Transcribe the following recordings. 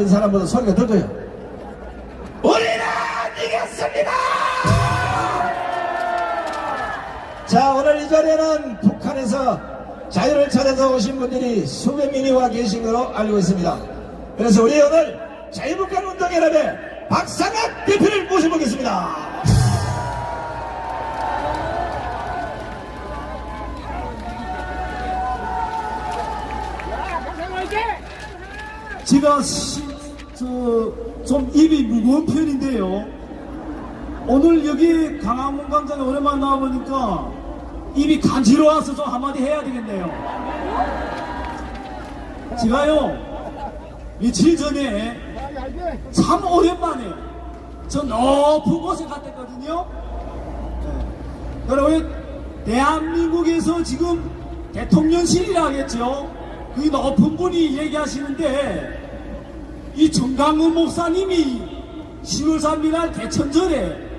된 사람보다 소리가 더 커요. 우리는 이겼습니다! 자, 오늘 이 자리에는 북한에서 자유를 찾아서 오신 분들이 수백 명이 와 계신 걸로 알고 있습니다. 그래서 우리 오늘 자유북한 운동연합의 박상학 대표를 모셔보겠습니다. 시, 저, 좀 입이 무거운 편인데요. 오늘 여기 강화문 광장에 오랜만에 나와보니까 입이 간지러워서 좀 한마디 해야 되겠네요. 제가요, 며칠 전에 참 오랜만에 저 높은 곳에 갔댔거든요. 네. 그리고 대한민국에서 지금 대통령실이라 하겠죠. 그 높은 분이 얘기하시는데 이 정강훈 목사님이 10월 3일 날 개천절에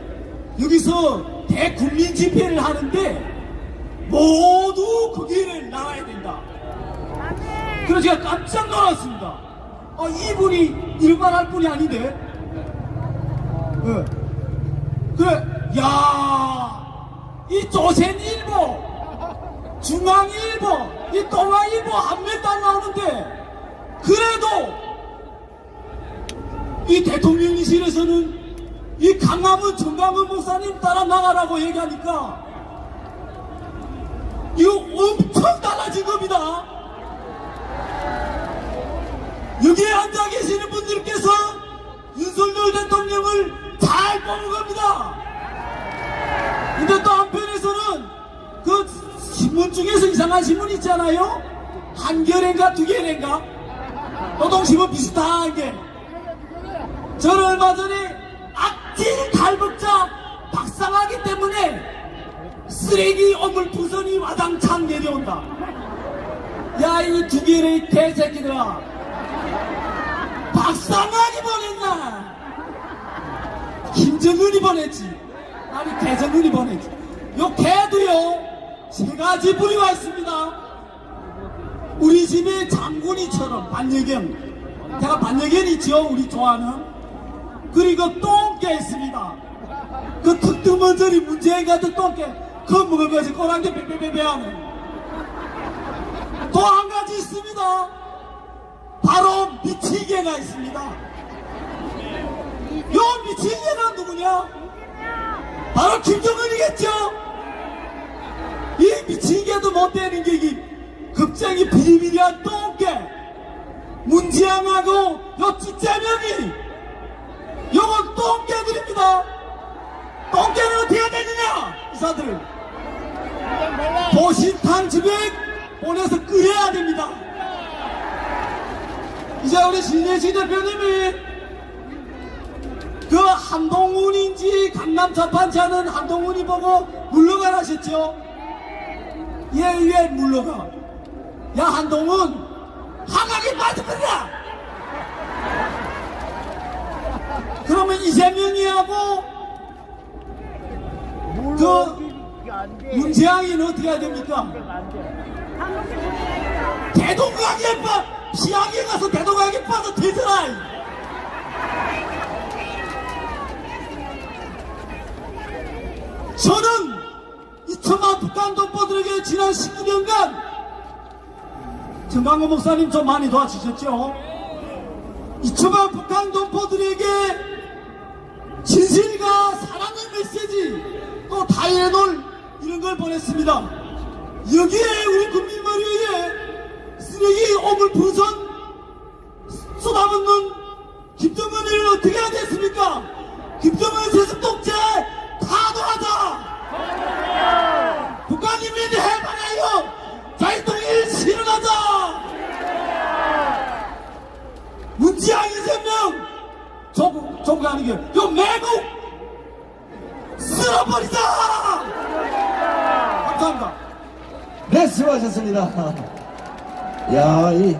여기서 대국민 집회를 하는데 모두 거기를 나가야 된다. 그래서 제가 깜짝 놀랐습니다. 아, 이분이 일만 할 분이 아닌데. 예. 그래, 야, 이 조선일보, 중앙일보, 이 동아일보 한 명도 안 나오는데, 그래도 이 대통령실에서는 이 강남은 정강훈 목사님 따라 나가라고 얘기하니까 이거 엄청 달라진 겁니다. 여기에 앉아 계시는 분들께서 윤석열 대통령을 잘 뽑은 겁니다. 근데 또 한편에서는 그 신문 중에서 이상한 신문 있잖아요. 한겨레인가 두겨레인가 노동신문 비슷한 게 저는 얼마 전에 악질 탈북자 박상하기 때문에 쓰레기 어물푸선이 와당창 내려온다. 야, 이 두 개의 개새끼들아. 박상하기 보냈나? 김정은이 보냈지. 아니, 개정은이 보냈지. 요 개도요, 세 가지 부류가 있습니다. 우리 집에 장군이처럼 반려견. 제가 반려견 있죠? 우리 좋아하는. 그리고 똥개 있습니다. 그 문재인 같은 똥개. 먹을 것이 꼬랑지 빼빼빼빼 하는. 또 한 가지 있습니다. 바로 미치개가 있습니다. 요 미치개는 누구냐? 바로 김정은이겠죠? 이 미치개도 못 되는 게이 급장이 비리비리한 똥개. 문지양하고 요 찌짜명이 요건 똥개들입니다. 똥개는 어떻게 해야 되느냐? 이사들. 보신탕 집에 보내서 끓여야 됩니다. 이제 우리 신재식 대표님이 그 한동훈인지 강남 자판치 하는 한동훈이 보고 물러가라 하셨죠? 예, 예, 물러가. 야, 한동훈, 하강에 빠질 거냐? 그러면 이재명이하고 그 문재양이는 어떻게 해야 됩니까? 대동강에 빠, 피하게 가서 대동강에 빠져 되더라. 저는 이천만 북한 동포들에게 지난 19년간 정강호 목사님 좀 많이 도와주셨죠? 이천만 북한 동포들에게 진실과 사랑의 메시지 또 다이애놀 이런 걸 보냈습니다. 여기에 우리 국민머리에 쓰레기 오물 부선 쏟아붓는 김정은을 어떻게 해야 됐습니까? 김정은 세습독재 타도하자! 북한인민이 해방하여 자유통일 실현하자! 문지양 이재명 조국, 조국 아니게 요 매국 쓸어버리자! 감사합니다. 네, 수고하셨습니다. 야, 이